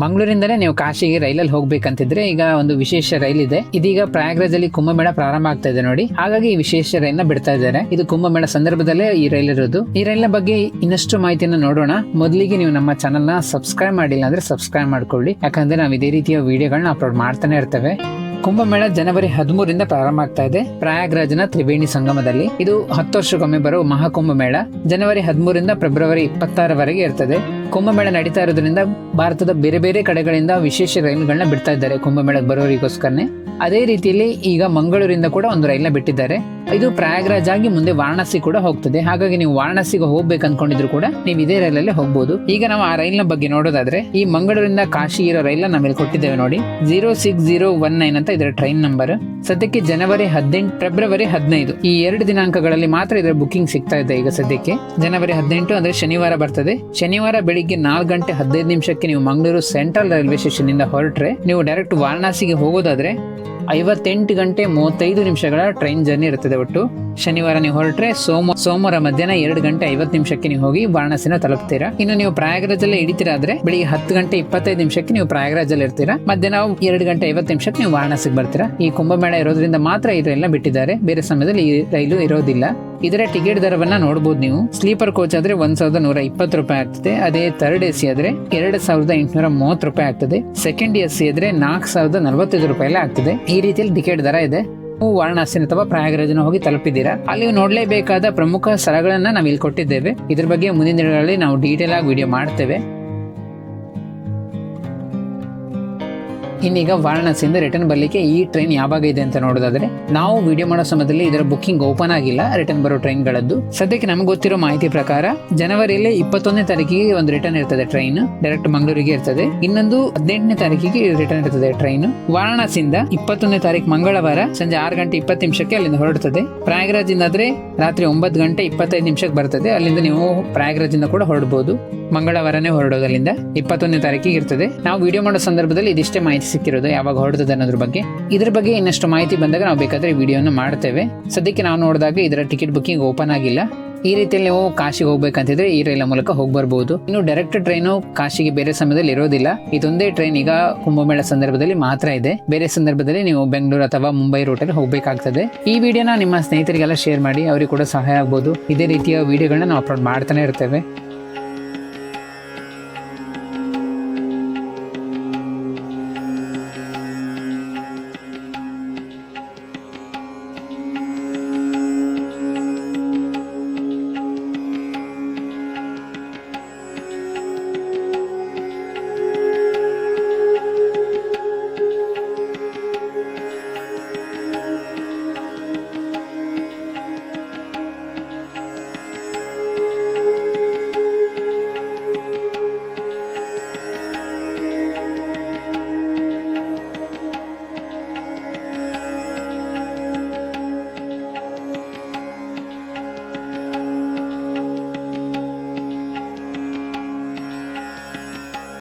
ಮಂಗಳೂರಿಂದಲೇ ನೀವು ಕಾಶಿಗೆ ರೈಲಲ್ಲಿ ಹೋಗ್ಬೇಕಂತಿದ್ರೆ ಈಗ ಒಂದು ವಿಶೇಷ ರೈಲ್ ಇದೆ ಇದೀಗ ಪ್ರಯಾಗ್ರಾಜ್ ಅಲ್ಲಿ ಕುಂಭಮೇಳ ಪ್ರಾರಂಭ ಆಗ್ತಾ ಇದೆ ನೋಡಿ. ಹಾಗಾಗಿ ಈ ವಿಶೇಷ ರೈಲ್ನ ಬಿಡ್ತಾ ಇದ್ದಾರೆ. ಇದು ಕುಂಭಮೇಳ ಸಂದರ್ಭದಲ್ಲೇ ಈ ರೈಲ್ ಇರೋದು. ಈ ರೈಲ್ನ ಬಗ್ಗೆ ಇನ್ನಷ್ಟು ಮಾಹಿತಿಯನ್ನು ನೋಡೋಣ. ಮೊದಲಿಗೆ ನೀವು ನಮ್ಮ ಚಾನಲ್ನ ಸಬ್ಸ್ಕ್ರೈಬ್ ಮಾಡಿಲ್ಲ ಅಂದ್ರೆ ಸಬ್ಸ್ಕ್ರೈಬ್ ಮಾಡ್ಕೊಳ್ಳಿ. ಯಾಕಂದ್ರೆ ನಾವು ಇದೇ ರೀತಿಯ ವಿಡಿಯೋಗಳನ್ನ ಅಪ್ಲೋಡ್ ಮಾಡ್ತಾನೆ ಇರ್ತೇವೆ. ಕುಂಭಮೇಳ ಜನವರಿ ಹದಿಮೂರಿಂದ ಪ್ರಾರಂಭ ಆಗ್ತಾ ಇದೆ ಪ್ರಯಾಗ್ರಾಜ್ನ ತ್ರಿವೇಣಿ ಸಂಗಮದಲ್ಲಿ. ಇದು ಹತ್ತು ವರ್ಷಕ್ಕೊಮ್ಮೆ ಬರುವ ಮಹಾಕುಂಭ ಮೇಳ. ಜನವರಿ ಹದಿಮೂರಿಂದ ಫೆಬ್ರವರಿ ಇಪ್ಪತ್ತಾರವರೆಗೆ ಇರ್ತದೆ. ಕುಂಭಮೇಳ ನಡೀತಾ ಇರೋದ್ರಿಂದ ಭಾರತದ ಬೇರೆ ಬೇರೆ ಕಡೆಗಳಿಂದ ವಿಶೇಷ ರೈಲುಗಳನ್ನ ಬಿಡ್ತಾ ಇದ್ದಾರೆ ಕುಂಭಮೇಳಕ್ಕೆ ಬರೋರಿಗೋಸ್ಕರನೇ. ಅದೇ ರೀತಿಯಲ್ಲಿ ಈಗ ಮಂಗಳೂರಿಂದ ಕೂಡ ಒಂದು ರೈಲ್ನ ಬಿಟ್ಟಿದ್ದಾರೆ. ಇದು ಪ್ರಯಾಗ್ರಾಜ್ ಆಗಿ ಮುಂದೆ ವಾರಣಾಸಿ ಕೂಡ ಹೋಗ್ತದೆ. ಹಾಗಾಗಿ ನೀವು ವಾರಣಾಸಿಗೆ ಹೋಗ್ಬೇಕು ಅನ್ಕೊಂಡಿದ್ರು ಕೂಡ ನೀವು ಇದೇ ರೈಲಲ್ಲಿ ಹೋಗ್ಬೋದು. ಈಗ ನಾವು ಆ ರೈಲ್ನ ಬಗ್ಗೆ ನೋಡೋದಾದ್ರೆ, ಈ ಮಂಗಳೂರಿಂದ ಕಾಶಿ ಇರೋ ರೈಲ್ನ ನಾವಿಲ್ಲಿ ಕೊಟ್ಟಿದ್ದೇವೆ ನೋಡಿ. Zero six zero one nine ಅಂತ ಇದರ ಟ್ರೈನ್ ನಂಬರ್. ಸದ್ಯಕ್ಕೆ ಜನವರಿ ಹದಿನೆಂಟು, ಫೆಬ್ರವರಿ ಹದಿನೈದು. ಈ ಎರಡು ದಿನಾಂಕಗಳಲ್ಲಿ ಮಾತ್ರ ಇದರ ಬುಕಿಂಗ್ ಸಿಗ್ತಾ ಇದೆ ಈಗ ಸದ್ಯಕ್ಕೆ. ಜನವರಿ ಹದಿನೆಂಟು ಅಂದ್ರೆ ಶನಿವಾರ ಬರ್ತದೆ. ಶನಿವಾರ ಬೆಳಿಗ್ಗೆ ನಾಲ್ಕು ಗಂಟೆ ಹದಿನೈದು ನಿಮಿಷಕ್ಕೆ ನೀವು ಮಂಗಳೂರು ಸೆಂಟ್ರಲ್ ರೈಲ್ವೆ ಸ್ಟೇಷನ್ ಇಂದ ಹೊರಟ್ರೆ, ನೀವು ಡೈರೆಕ್ಟ್ ವಾರಣಾಸಿಗೆ ಹೋಗೋದಾದ್ರೆ ಐವತ್ತೆಂಟು ಗಂಟೆ ಮೂವತ್ತೈದು ನಿಮಿಷಗಳ ಟ್ರೈನ್ ಜರ್ನಿ ಇರುತ್ತದೆ ಒಟ್ಟು. ಶನಿವಾರ ನೀವು ಹೊರಟ್ರೆ ಸೋಮ, ಸೋಮವಾರ ಮಧ್ಯಾಹ್ನ ಎರಡು ಗಂಟೆ ಐವತ್ತು ನಿಮಿಷಕ್ಕೆ ನೀವು ಹೋಗಿ ವಾರಣಾಸಿನ ತಲುಪ್ತೀರಾ. ಇನ್ನು ನೀವು ಪ್ರಯಾಗರಾಜಲ್ಲೇ ಅಲ್ಲಿ ಆದ್ರೆ ಬೆಳಿಗ್ಗೆ ಹತ್ತು ಗಂಟೆ ಇಪ್ಪತ್ತೈದು ನಿಮಿಷಕ್ಕೆ ನೀವು ಪ್ರಯಾಗರಾಜಲ್ಲಿ ಇರ್ತೀರಾ. ಮಧ್ಯಾಹ್ನ ಎರಡು ಗಂಟೆ ಐವತ್ತು ನಿಮಿಷಕ್ಕೆ ನೀವು ವಾರಣಾಸಿಗೆ ಬರ್ತೀರಾ. ಈ ಕುಂಭಮೇಳ ಇರೋದ್ರಿಂದ ಮಾತ್ರ ರೈಲ್ನ ಬಿಟ್ಟಿದ್ದಾರೆ. ಬೇರೆ ಸಮಯದಲ್ಲಿ ಈ ರೈಲು ಇರೋದಿಲ್ಲ. ಇದರ ಟಿಕೆಟ್ ದರವನ್ನ ನೋಡಬಹುದು ನೀವು. ಸ್ಲೀಪರ್ ಕೋಚ್ ಆದ್ರೆ ಒಂದ್ ಸಾವಿರದ ನೂರ ಇಪ್ಪತ್ತು ರೂಪಾಯಿ ಆಗ್ತದೆ. ಅದೇ ಥರ್ಡ್ ಎ ಸಿ ಆದ್ರೆ ಎರಡ್ ಸಾವಿರದ ಎಂಟುನೂರ ಮೂವತ್ತು ರೂಪಾಯಿ ಆಗ್ತದೆ. ಸೆಕೆಂಡ್ ಎ ಸಿ ಆದ್ರೆ ನಾಲ್ಕು ಸಾವಿರದ ನಲವತ್ತೈದು ರೂಪಾಯಿ ಆಗ್ತದೆ. ಈ ರೀತಿಯಲ್ಲಿ ಟಿಕೆಟ್ ದರ ಇದೆ. ನೀವು ವಾರಣಾಸಿ ಅಥವಾ ಪ್ರಯಾಗರಾಜನ ಹೋಗಿ ತಲುಪಿದ್ದೀರಾ? ಅಲ್ಲಿ ನೋಡಲೇಬೇಕಾದ ಪ್ರಮುಖ ಸ್ಥಳಗಳನ್ನ ನಾವು ಇಲ್ಲಿ ಕೊಟ್ಟಿದ್ದೇವೆ. ಇದ್ರ ಬಗ್ಗೆ ಮುಂದಿನ ದಿನಗಳಲ್ಲಿ ನಾವು ಡೀಟೇಲ್ ಆಗಿ ವಿಡಿಯೋ ಮಾಡ್ತೇವೆ. ಇನ್ನೀಗ ವಾರಣಾಸಿಯಿಂದ ರಿಟರ್ನ್ ಬರಲಿಕ್ಕೆ ಈ ಟ್ರೈನ್ ಯಾವಾಗ ಇದೆ ಅಂತ ನೋಡೋದಾದ್ರೆ, ನಾವು ವಿಡಿಯೋ ಮಾಡೋ ಸಮಯದಲ್ಲಿ ಇದರ ಬುಕಿಂಗ್ ಓಪನ್ ಆಗಿಲ್ಲ ರಿಟರ್ನ್ ಬರೋ ಟ್ರೈನ್ಗಳದ್ದು ಸದ್ಯಕ್ಕೆ ನಮ್ಗೆ ಗೊತ್ತಿರೋ ಮಾಹಿತಿ ಪ್ರಕಾರ, ಜನವರಿಯಲ್ಲಿ ಇಪ್ಪತ್ತೊಂದನೇ ತಾರೀಕಿಗೆ ಒಂದು ರಿಟರ್ನ್ ಇರ್ತದೆ ಟ್ರೈನ್ ಡೈರೆಕ್ಟ್ ಮಂಗಳೂರಿಗೆ ಇರ್ತದೆ. ಇನ್ನೊಂದು ಹದಿನೆಂಟನೇ ತಾರೀಕಿಗೆ ರಿಟರ್ನ್ ಇರ್ತದೆ ಟ್ರೈನ್ ವಾರಣಾಸಿಯಿಂದ ಇಪ್ಪತ್ತೊಂದನೇ ತಾರೀಕು ಮಂಗಳವಾರ ಸಂಜೆ ಆರು ಗಂಟೆ ಇಪ್ಪತ್ತು ನಿಮಿಷಕ್ಕೆ ಅಲ್ಲಿಂದ ಹೊರಡ್ತದೆ. ಪ್ರಯಾಗರಾಜಿಂದ ಆದ್ರೆ ರಾತ್ರಿ ಒಂಬತ್ತು ಗಂಟೆ ಇಪ್ಪತ್ತೈದು ನಿಮಿಷಕ್ಕೆ ಬರ್ತದೆ. ಅಲ್ಲಿಂದ ನೀವು ಪ್ರಯಾಗರಾಜಿಂದ ಕೂಡ ಹೊರಡ್ಬೋದು. ಮಂಗಳವಾರನೇ ಹೊರಡೋದು ಅಲ್ಲಿಂದ ಇಪ್ಪತ್ತೊಂದನೇ ತಾರೀಕಿಗೆ ಇರ್ತದೆ. ನಾವು ವಿಡಿಯೋ ಮಾಡೋ ಸಂದರ್ಭದಲ್ಲಿ ಇದಿಷ್ಟೇ ಮಾಹಿತಿ ಸಿಕ್ಕಿರೋದು, ಯಾವಾಗ ಹೊರಡ್ತದೆ ಅನ್ನೋದ್ರ ಬಗ್ಗೆ. ಇದ್ರ ಬಗ್ಗೆ ಇನ್ನಷ್ಟು ಮಾಹಿತಿ ಬಂದಾಗ ನಾವು ಬೇಕಾದ್ರೆ ವಿಡಿಯೋನ ಮಾಡ್ತೇವೆ. ಸದ್ಯಕ್ಕೆ ನಾವು ನೋಡಿದಾಗ ಇದರ ಟಿಕೆಟ್ ಬುಕ್ಕಿಂಗ್ ಓಪನ್ ಆಗಿಲ್ಲ. ಈ ರೀತಿಯಲ್ಲಿ ನೀವು ಕಾಶಿಗೆ ಹೋಗ್ಬೇಕಂತಿದ್ರೆ ಈ ರೈಲ ಮೂಲಕ ಹೋಗಿ ಬರ್ಬೋದು. ಇನ್ನು ಡೈರೆಕ್ಟ್ ಟ್ರೈನು ಕಾಶಿಗೆ ಬೇರೆ ಸಮಯದಲ್ಲಿ ಇರೋದಿಲ್ಲ. ಇದೊಂದೇ ಟ್ರೈನ್ ಈಗ ಕುಂಭಮೇಳ ಸಂದರ್ಭದಲ್ಲಿ ಮಾತ್ರ ಇದೆ. ಬೇರೆ ಸಂದರ್ಭದಲ್ಲಿ ನೀವು ಬೆಂಗಳೂರು ಅಥವಾ ಮುಂಬೈ ರೂಟಲ್ಲಿ ಹೋಗ್ಬೇಕಾಗ್ತದೆ. ಈ ವಿಡಿಯೋನ ನಿಮ್ಮ ಸ್ನೇಹಿತರಿಗೆಲ್ಲ ಶೇರ್ ಮಾಡಿ, ಅವರಿಗೆ ಕೂಡ ಸಹಾಯ ಆಗ್ಬೋದು. ಇದೇ ರೀತಿಯ ವಿಡಿಯೋಗಳನ್ನ ನಾವು ಅಪ್ಲೋಡ್ ಮಾಡ್ತಾನೆ ಇರ್ತೇವೆ.